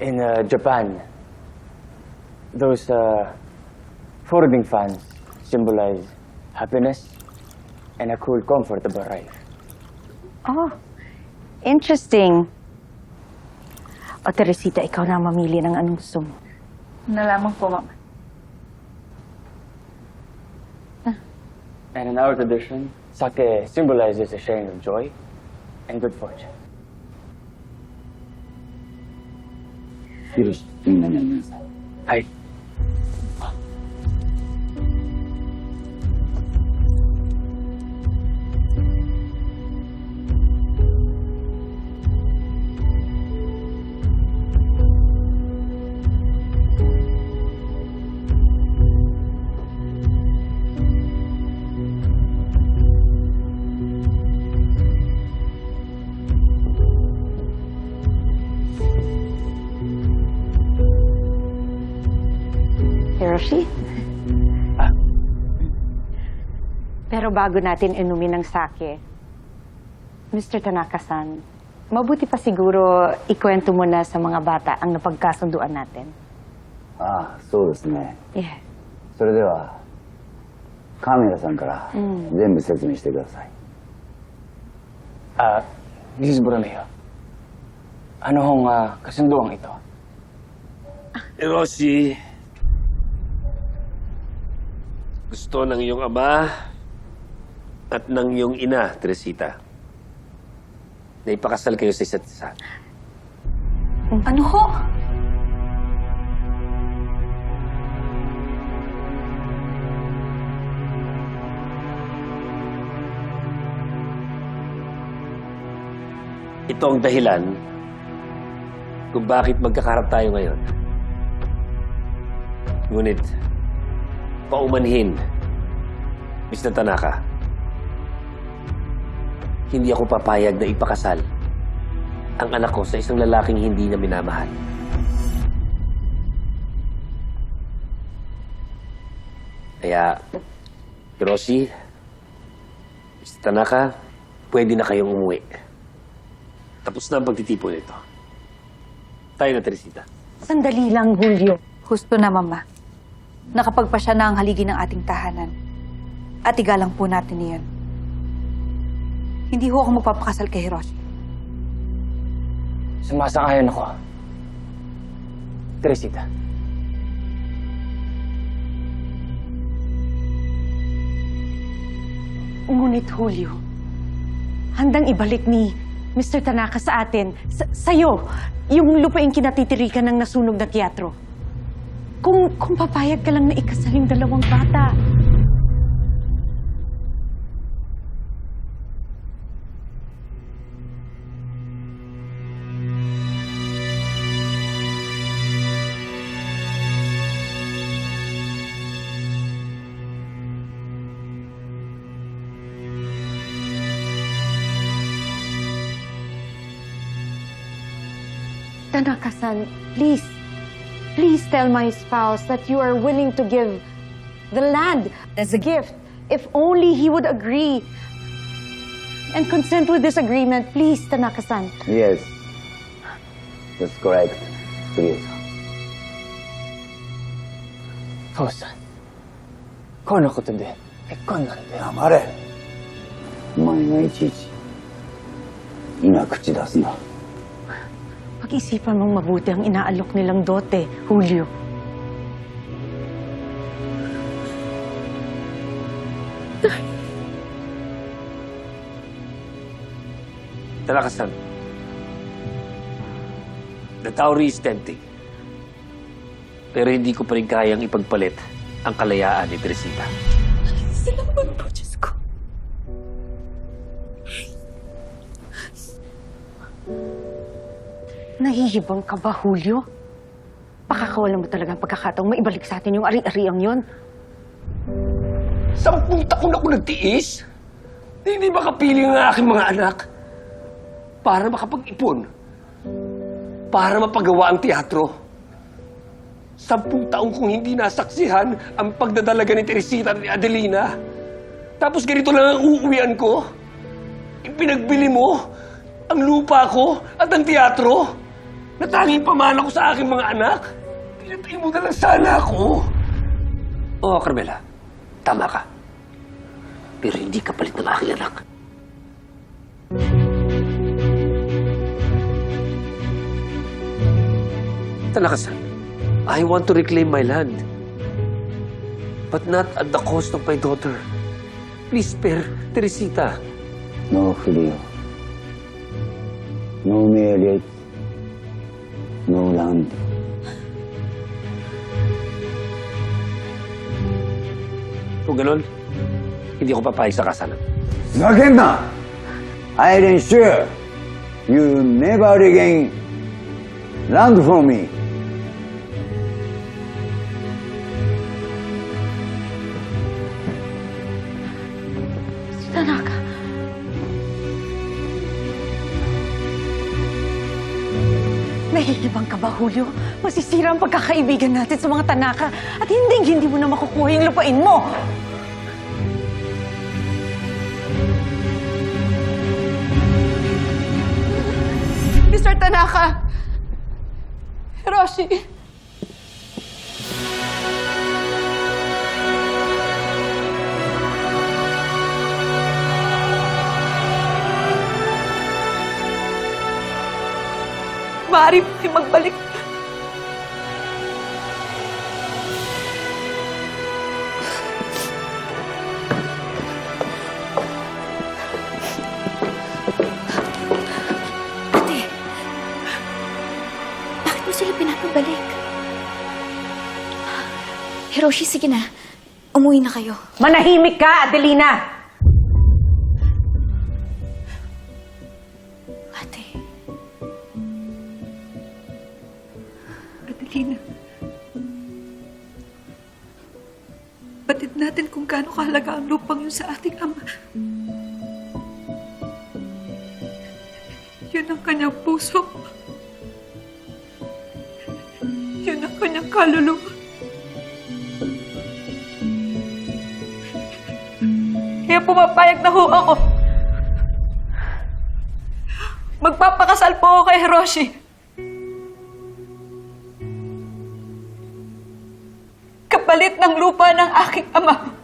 In uh, Japan, those uh, folding fans symbolize happiness and a cool, comfortable life. Oh, interesting. O, Teresita, ikaw na ang mamili ng anong gusto mo. Nalaman po, Mama. And in our tradition, sake symbolizes the sharing of joy and good fortune. Serious. Tingnan niya. Ay, みんなにあげなさい。はい。 Hiroshi? Ah. Pero bago natin inumin ng sake, Mr. Tanaka-san, mabuti pa siguro ikwento mo na sa mga bata ang napagkasunduan natin. ああ、そうですね。 Yeah. それでは、カメラさんから全部説明してください。 Ah, Mrs. Borromeo, ano hong ah, kasunduang ito? Hiroshi, gusto ng iyong ama at ng iyong ina, Teresita, na ipakasal kayo sa isa't isa. Ano ho? Ito ang dahilan kung bakit magkakarap tayo ngayon. Ngunit, paumanhin, Mr. Tanaka, hindi ako papayag na ipakasal ang anak ko sa isang lalaking hindi na minamahal. Kaya, Hiroshi, Mr. Tanaka, pwede na kayong umuwi. Tapos na ang pagtitipon nito. Tayo na, Teresita. Sandali lang, Julio. Husto na, Mama. Nakapagpasya na ang haligi ng ating tahanan. At igalang po natin iyon. Hindi ho ako magpapakasal kay Hiroshi. Sumasang-ayon ako. Teresita. Ngunit, Julio, handang ibalik ni Mr. Tanaka sa atin, sa sa'yo, yung lupaing kinatitirikan ng nasunog na teatro. Kung, kung papayag ka lang na ikasal yung dalawang bata. Tanaka-san, please, please tell my spouse that you are willing to give the land as a gift. If only he would agree and consent with this agreement, please, Tanaka-san. Yes. That's correct. 杉浦さん。父さん、このことで結婚なんだよ。黙れ。お前がいちいち、今口出すな。 Pag-isipan mong mabuti ang inaalok nilang dote, Julio. Talakasan. The dowry is tempting. Pero hindi ko pa rin kayang ipagpalit ang kalayaan ni Teresita. Salamat Nahihibang ka ba, Julio? Pakakawalan mo talaga ang pagkakataong maibalik sa atin yung ari-ariang yon. Sampung taon ako nagtiis. Hindi makapiling ang aking mga anak. Para makapag-ipon. Para mapagawa ang teatro. Sampung taon kong hindi nasaksihan ang pagdadalaga ni Teresita at ni Adelina. Tapos ganito lang ang uuwian ko. Ipinagbili mo ang lupa ko at ang teatro. Na tanging pamana ko sa aking mga anak. Pinatay mo na lang sana ako. Oo, Carmela. Tama ka. Pero hindi ka palit ng aking anak. Tanaka-san, I want to reclaim my land. But not at the cost of my daughter. Please spare Teresita. No Julio. No marriage no land. Kung ganun, hindi ko papayag sa kasalan. Nagenda! I ensure you never regain land from me. Tanaka. Nahihibang ka ba, Julio? Masisira ang pagkakaibigan natin sa mga Tanaka at hindi hindi mo na makukuha yung lupain mo. Mr. Tanaka! Hiroshi! Maaari mo kayo magbalik. Ate, bakit mo sila pinapabalik? Hiroshi, sige na. Umuwi na kayo. Manahimik ka, Adelina! Adelina. Batid natin kung gaano kahalaga ang lupang yun sa ating ama. Yun ang kanyang puso. Yun ang kanyang kaluluwa. Kaya pumapayag na ho ako. Magpapakasal po ako kay Hiroshi. Kapalit ng lupa ng aking ama.